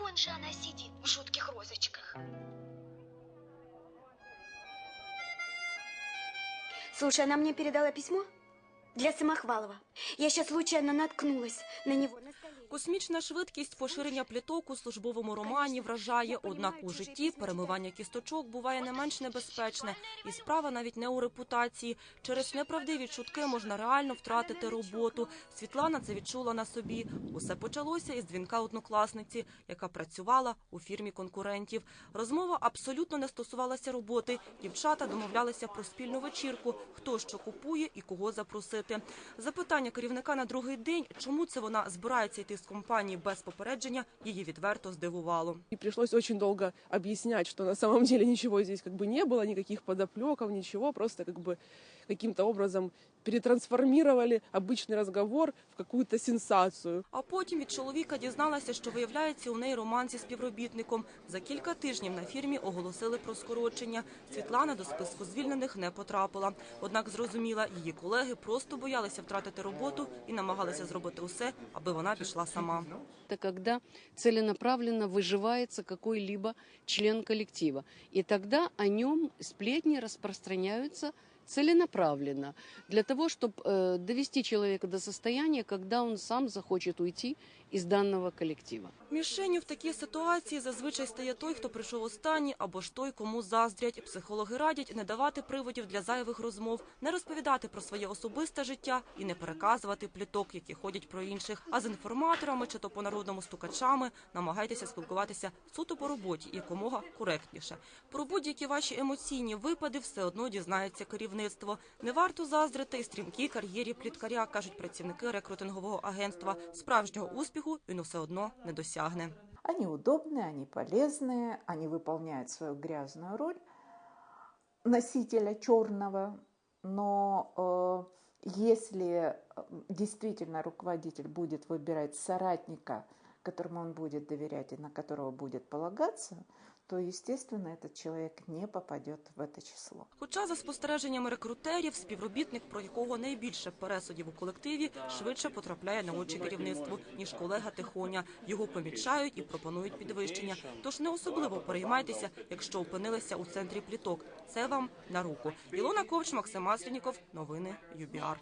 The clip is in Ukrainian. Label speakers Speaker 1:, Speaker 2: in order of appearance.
Speaker 1: вон же она сидит в жутких розочках.
Speaker 2: Слушай, она мне передала письмо для Самохвалова. Я сейчас случайно наткнулась на на.
Speaker 3: Космічна швидкість поширення пліток у службовому романі вражає. Однак у житті перемивання кісточок буває не менш небезпечне, і справа навіть не у репутації. Через неправдиві чутки можна реально втратити роботу. Світлана це відчула на собі. Усе почалося із дзвінка однокласниці, яка працювала у фірмі конкурентів. Розмова абсолютно не стосувалася роботи. Дівчата домовлялися про спільну вечірку, хто що купує і кого запросити. Запитання керівника на другий день, чому це вона збирається йти з компанії без попередження, її відверто здивувало.
Speaker 4: И пришлось очень долго объяснять, что на самом деле ничего здесь как бы не было, никаких подоплеков, ничего, просто как бы каким-то образом перетрансформировали обычный разговор в какую-то сенсацию.
Speaker 3: А потім від чоловіка дізналася, що виявляється у неї роман зі співробітником. За кілька тижнів на фірмі оголосили про скорочення. Світлана до списку звільнених не потрапила. Однак зрозуміла, її колеги просто боялися втратити роботу і намагалися зробити усе, аби вона пішла сама.
Speaker 5: это коли целенаправленно виживається какой-либо член колективу. І тогда о ньому сплетні распространяются целенаправленно для того, чтобы довести человека до состояния, когда он сам захочет уйти из данного коллектива.
Speaker 3: Мішенню в такій ситуації зазвичай стає той, хто прийшов останній, або ж той, кому заздрять. Психологи радять не давати приводів для зайвих розмов, не розповідати про своє особисте життя і не переказувати пліток, які ходять про інших. А з інформаторами чи то по народному стукачами намагайтеся спілкуватися суто по роботі якомога коректніше. Про будь-які ваші емоційні випади все одно дізнається керівництво. Не варто заздрити і стрімкій кар'єрі пліткаря, кажуть працівники рекрутингового агентства. Справжнього успіху він усе одно не досягне.
Speaker 6: Они удобные, они полезные, они выполняют свою грязную роль носителя черного, но э, если э, действительно руководитель будет выбирать соратника, которому он будет доверять и на которого будет полагаться, то, естественно, этот человек не попадет в это число.
Speaker 3: Хоча за спостереженнями рекрутерів, співробітник, про якого найбільше пересудів у колективі, швидше потрапляє на очі керівництву, ніж колега Тихоня. Його помічають і пропонують підвищення. Тож не особливо переймайтеся, якщо опинилися у центрі пліток. Це вам на руку. Ілона Ковч, Максим Масленіков. Новини ЮБІАР.